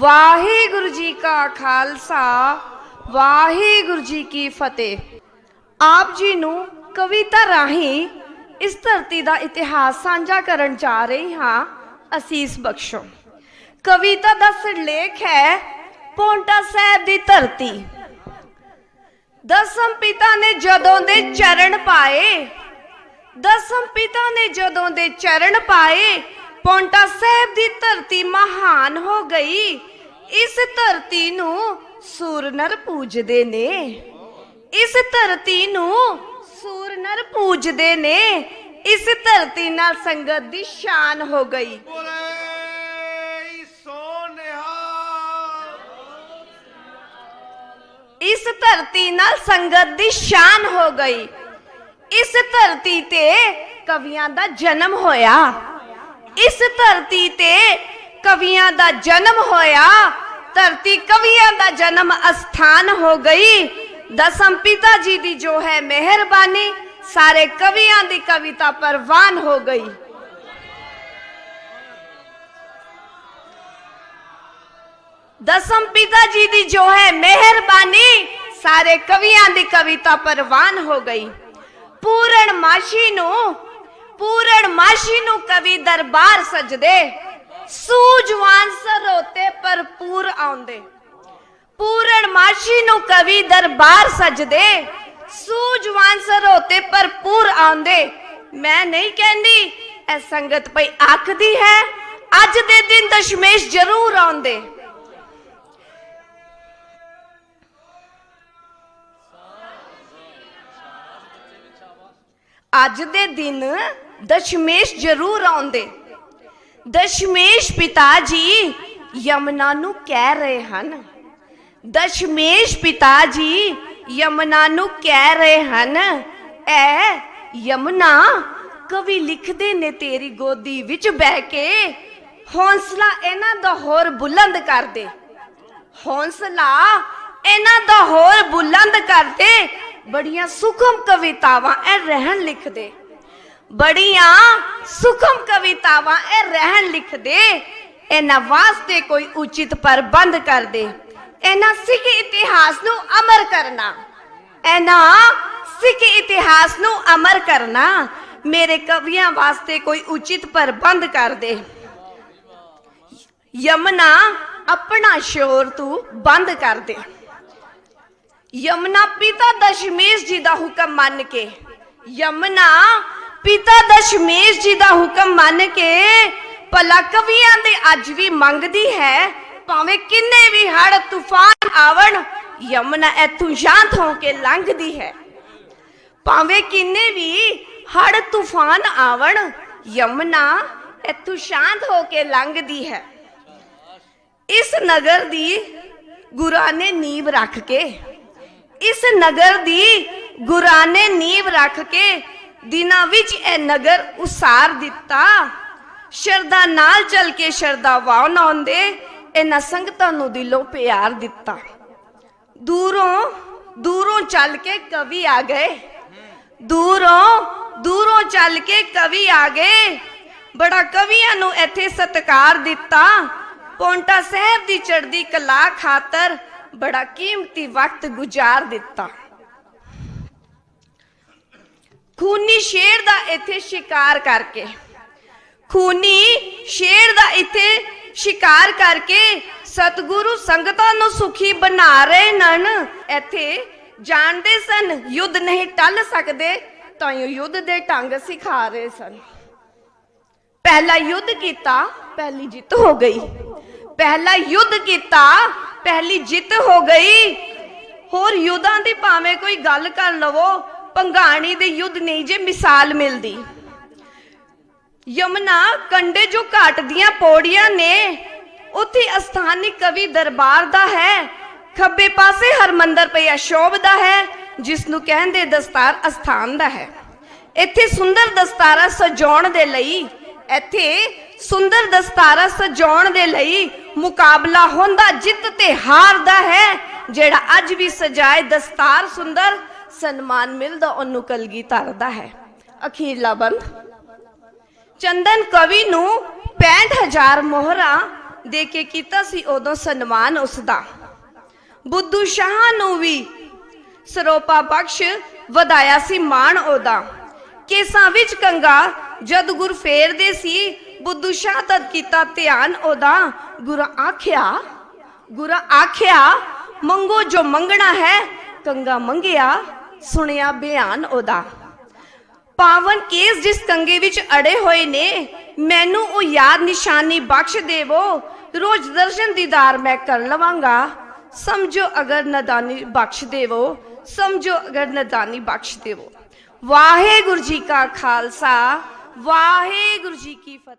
ਵਾਹਿਗੁਰੂ ਜੀ ਕਾ ਖਾਲਸਾ, ਵਾਹਿਗੁਰੂ ਜੀ ਕੀ ਫਤਿਹ। ਆਪ ਜੀ ਨੂੰ ਕਵਿਤਾ ਰਾਹੀਂ ਇਸ ਧਰਤੀ ਦਾ ਇਤਿਹਾਸ ਸਾਂਝਾ ਕਰਨ ਜਾ ਰਹੀ ਹਾਂ, ਅਸੀਸ ਬਖਸ਼ੋ। ਕਵਿਤਾ ਦਾ ਸਿਰਲੇਖ ਹੈ, ਪੌਂਟਾ ਸਾਹਿਬ ਦੀ ਧਰਤੀ। ਦਸਮ ਪਿਤਾ ਨੇ ਜਦੋਂ ਦੇ ਚਰਨ ਪਾਏ, ਦਸਮ ਪਿਤਾ ਨੇ ਜਦੋਂ ਦੇ ਚਰਨ ਪਾਏ, ਪੌਂਟਾ ਸਾਹਿਬ ਦੀ ਧਰਤੀ ਮਹਾਨ ਹੋ ਗਈ। ਇਸ ਧਰਤੀ ਨੂੰ ਸੂਰ ਨਰ ਪੂਜਦੇ ਨੇ। ਇਸ ਧਰਤੀ ਨੂੰ ਸੂਰ ਨਰ ਪੂਜਦੇ ਨੇ। ਇਸ ਧਰਤੀ ਨਾਲ ਸੰਗਤ ਦੀ ਸ਼ਾਨ ਹੋ ਗਈ। ਇਸ ਧਰਤੀ ਨਾਲ ਸੰਗਤ ਦੀ ਸ਼ਾਨ ਹੋ ਗਈ। ਇਸ ਧਰਤੀ ਤੇ ਕਵੀਆਂ ਦਾ ਜਨਮ ਹੋਇਆ। ਇਸ ਧਰਤੀ ਤੇ ਕਵੀਆਂ ਦਾ ਜਨਮ ਹੋਇਆ, ਧਰਤੀ ਕਵੀਆਂ ਦਾ ਜਨਮ ਅਸਥਾਨ ਹੋ ਗਈ। ਦਸਮ ਪਿਤਾ ਜੀ ਦੀ ਜੋ ਹੈ ਮਿਹਰਬਾਨੀ, ਸਾਰੇ ਕਵੀਆਂ ਦੀ ਕਵਿਤਾ ਪਰਵਾਨ ਹੋ ਗਈ। ਦਸਮ ਪਿਤਾ ਜੀ ਦੀ ਜੋ ਹੈ ਮਿਹਰਬਾਨੀ, ਸਾਰੇ ਕਵੀਆਂ ਦੀ ਕਵਿਤਾ ਪਰਵਾਨ ਹੋ ਗਈ। ਪੂਰਨ ਮਾਸ਼ੀ ਨੂੰ ਪੂਰਨ ਮਾਸ਼ੀ ਨੂੰ ਕਵੀ ਦਰਬਾਰ ਸਜਦੇ। ਸੂਝਵਾਨ ਸਰੋਤੇ ਭਰਪੂਰ ਆਉਂਦੇ। ਪੂਰਨ ਮਾਸ਼ੀ ਨੂੰ ਕਵੀ ਦਰਬਾਰ ਸਜਦੇ। ਸੂਝਵਾਨ ਸਰੋਤੇ ਭਰਪੂਰ ਆਉਂਦੇ। ਮੈਂ ਨਹੀਂ ਕਹਿੰਦੀ, ਇਹ ਸੰਗਤ ਪਈ ਆਖਦੀ ਹੈ, ਅੱਜ ਦੇ ਦਿਨ ਦਸ਼ਮੇਸ਼ ਜ਼ਰੂਰ ਆਉਂਦੇ। ਅੱਜ ਦੇ ਦਿਨ ਦਸ਼ਮੇਸ਼ ਜ਼ਰੂਰ ਆਉਂਦੇ। ਦਸ਼ਮੇਸ਼ ਪਿਤਾ ਜੀ ਯਮਨਾ ਨੂੰ ਕਹਿ ਰਹੇ ਹਨ। ਦਸ਼ਮੇਸ਼ ਪਿਤਾ ਜੀ ਯਮਨਾ ਨੂੰ ਕਹਿ ਰਹੇ ਹਨ, ਐ ਯਮਨਾ, ਕਵੀ ਲਿਖਦੇ ਨੇ ਤੇਰੀ ਗੋਦੀ ਵਿੱਚ ਬਹਿ ਕੇ। ਹੌਸਲਾ ਇਹਨਾਂ ਦਾ ਹੋਰ ਬੁਲੰਦ ਕਰ ਦੇ। ਹੌਸਲਾ ਇਹਨਾਂ ਦਾ ਹੋਰ ਬੁਲੰਦ ਕਰਦੇ ਬੜੀਆਂ ਸੁਖਮ ਕਵਿਤਾਵਾਂ ਇਹ ਰਹਿਣ ਲਿਖਦੇ ਬੜੀਆਂ ਸੁਖਮ ਕਵਿਤਾਵਾਂ ਇਹ ਰਹਿਣ ਲਿਖਦੇ ਇਹਨਾਂ ਵਾਸਤੇ ਕੋਈ ਉਚਿਤ ਪ੍ਰਬੰਧ ਕਰਦੇ ਇਹਨਾਂ ਸਿੱਖ ਇਤਿਹਾਸ ਨੂੰ ਅਮਰ ਕਰਨਾ। ਇਹਨਾਂ ਸਿੱਖ ਇਤਿਹਾਸ ਨੂੰ ਅਮਰ ਕਰਨਾ। ਮੇਰੇ ਕਵੀਆਂ ਵਾਸਤੇ ਕੋਈ ਉਚਿਤ ਪ੍ਰਬੰਧ ਕਰ ਦੇ। ਯਮਨਾ, ਆਪਣਾ ਸ਼ੋਰ ਤੂੰ ਬੰਦ ਕਰ ਦੇ। ਯਮਨਾ ਪਿਤਾ ਦਸ਼ਮੇਸ਼ ਜੀ ਦਾ ਹੁਕਮ ਮੰਨ ਕੇ। ਯਮਨਾ ਪਿਤਾ ਦਸ਼ਮੇਸ਼ ਜੀ ਦਾ ਹੁਕਮ ਮੰਨ ਕੇ ਭਲਾ ਕਵੀਆਂ ਦੇ ਅੱਜ ਵੀ ਮੰਗਦੀ ਹੈ, ਭਾਵੇਂ ਕਿੰਨੇ ਵੀ ਹੜ ਤੂਫਾਨ, ਆਵਣ, ਯਮਨਾ ਇਥੋਂ ਸ਼ਾਂਤ ਹੋ ਕੇ ਲੰਘਦੀ ਹੈ। ਭਾਵੇਂ ਕਿੰਨੇ ਵੀ ਹੜ ਤੂਫਾਨ, ਆਵਣ, ਯਮਨਾ ਇਥੋਂ ਸ਼ਾਂਤ ਹੋ ਕੇ ਲੰਘਦੀ ਹੈ। ਇਸ ਨਗਰ ਦੀ ਗੁਰਾਂ ਨੇ ਨੀਂਵ ਰੱਖ ਕੇ, ਇਸ ਨਗਰ ਦੀ ਗੁਰਾਂ ਨੇ ਨੀਂਵ ਰੱਖ ਕੇ ਦਿਨਾਂ ਵਿੱਚ ਇਹ ਨਗਰ ਉਸਾਰ ਦਿੱਤਾ। ਸ਼ਰਦਾ ਨਾਲ ਚੱਲ ਕੇ ਸ਼ਰਦਾ ਵਾਉਣ ਆਉਂਦੇ ਇਹਨਾਂ ਸੰਗਤਾਂ ਨੂੰ ਦਿਲੋਂ ਪਿਆਰ ਦਿੱਤਾ। ਦੂਰੋਂ ਦੂਰੋਂ ਚੱਲ ਕੇ ਕਵੀ ਆ ਗਏ। ਦੂਰੋਂ ਦੂਰੋਂ ਚੱਲ ਕੇ ਕਵੀ ਆ ਗਏ। ਬੜਾ ਕਵੀਆਂ ਨੂੰ ਇੱਥੇ ਸਤਿਕਾਰ ਦਿੱਤਾ। ਪੌਂਟਾ ਸਾਹਿਬ ਦੀ ਚੜ੍ਹਦੀ ਕਲਾ ਖਾਤਰ ਬੜਾ ਕੀਮਤੀ ਵਕਤ ਗੁਜ਼ਾਰ ਦਿੱਤਾ। ਖੂਨੀ ਸ਼ੇਰ ਦਾ ਇੱਥੇ ਸ਼ਿਕਾਰ ਕਰਕੇ। ਖੂਨੀ ਸ਼ੇਰ ਦਾ ਇੱਥੇ ਸ਼ਿਕਾਰ ਕਰਕੇ ਸਤਿਗੁਰੂ ਸੰਗਤਾਂ ਨੂੰ ਸੁਖੀ ਬਣਾ ਰਹੇ ਨਨ ਇੱਥੇ ਜਾਣਦੇ ਸਨ, ਯੁੱਧ ਨਹੀਂ ਟੱਲ ਸਕਦੇ, ਤਾਂ ਯੁੱਧ ਦੇ ਢੰਗ ਸਿਖਾ ਰਹੇ ਸਨ। ਪਹਿਲਾ ਯੁੱਧ ਕੀਤਾ, ਪਹਿਲੀ ਜਿੱਤ ਹੋ ਗਈ। ਪਹਿਲਾ ਯੁੱਧ ਕੀਤਾ, ਪਹਿਲੀ ਜਿੱਤ ਹੋ ਗਈ। ਹੋਰ ਯੁੱਧਾਂ ਦੀ ਭਾਵੇਂ ਕੋਈ ਗੱਲ ਕਰ ਲਵੋ ਪੰਗਾਣੀ ਦੇ ਯੁੱਧ ਨਹੀਂ ਜੇ ਮਿਸਾਲ ਮਿਲਦੀ। ਯਮਨਾ ਕੰਡੇ ਜੋ ਘਾਟ ਦੀਆਂ ਪੌੜੀਆਂ ਨੇ, ਉੱਥੇ ਅਸਥਾਨਿਕ ਕਵੀ ਦਰਬਾਰ ਦਾ ਹੈ। ਖੱਬੇ ਪਾਸੇ ਹਰਮੰਦਰ ਪਿਆ ਸ਼ੋਭ ਦਾ ਹੈ ਜਿਸ ਨੂੰ ਕਹਿੰਦੇ ਦਸਤਾਰ ਅਸਥਾਨ ਦਾ ਹੈ। ਇੱਥੇ ਸੁੰਦਰ ਦਸਤਾਰਾ ਸਜਾਉਣ ਦੇ ਲਈ, ਇੱਥੇ ਸੁੰਦਰ ਦਸਤਾਰਾ ਸਜਾਉਣ ਦੇ ਲਈ ਮੁਕਾਬਲਾ ਹੁੰਦਾ, ਜਿੱਤ ਤੇ ਹਾਰ ਦਾ ਹੈ, ਜਿਹੜਾ ਅੱਜ ਵੀ ਸਜਾਏ ਦਸਤਾਰ ਸੁੰਦਰ ਸਨਮਾਨ ਮਿਲਦਾ, ਉਹਨੂੰ ਕਲਗੀ ਧਰਦਾ ਹੈ। ਅਖੀਰਲਾ ਬੰਦ ਚੰਦਨ ਕਵੀ ਨੂੰ 65000 ਮੋਹਰਾਂ ਦੇ ਕੇ ਕੀਤਾ ਸੀ ਉਦੋਂ ਸਨਮਾਨ ਉਸ ਦਾ ਬੁੱਧੂ ਸ਼ਾਹ ਨੂੰ ਵੀ ਸਰੋਪਾ ਬਖਸ਼ ਵਧਾਇਆ ਸੀ ਮਾਣ ਉਹਦਾ। ਕੇਸਾਂ ਵਿੱਚ ਕੰਗਾ ਜਦ ਗੁਰ ਫੇਰਦੇ ਸੀ, ਬੁੱਧੂ ਸ਼ਾਹ ਤਦ ਕੀਤਾ ਧਿਆਨ ਉਹਦਾ। ਗੁਰ ਆਖਿਆ ਗੁਰ ਆਖਿਆ, ਮੰਗੋ ਜੋ ਮੰਗਣਾ ਹੈ, ਕੰਗਾ ਮੰਗਿਆ। ਸੁਣਿਆ ਬਿਆਨ ਉਹਦਾ। ਪਾਵਨ ਕੇਸ ਜਿਸ ਕੰਗੇ ਵਿੱਚ ਅੜੇ ਹੋਏ ਨੇ, ਮੈਨੂੰ ਉਹ ਯਾਦ ਨਿਸ਼ਾਨੀ ਬਖਸ਼ ਦੇਵੋ। ਰੋਜ਼ ਦਰਸ਼ਨ ਦੀਦਾਰ ਮੈਂ ਕਰ ਲਵਾਂਗਾ। ਸਮਝੋ ਅਗਰ ਨਦਾਨੀ ਬਖਸ਼ ਦੇਵੋ, ਸਮਝੋ ਅਗਰ ਨਦਾਨੀ ਬਖਸ਼ ਦੇਵੋ। ਵਾਹਿਗੁਰੂ ਜੀ ਕਾ ਖਾਲਸਾ, ਵਾਹਿਗੁਰੂ ਜੀ ਕੀ ਫਤਿਹ।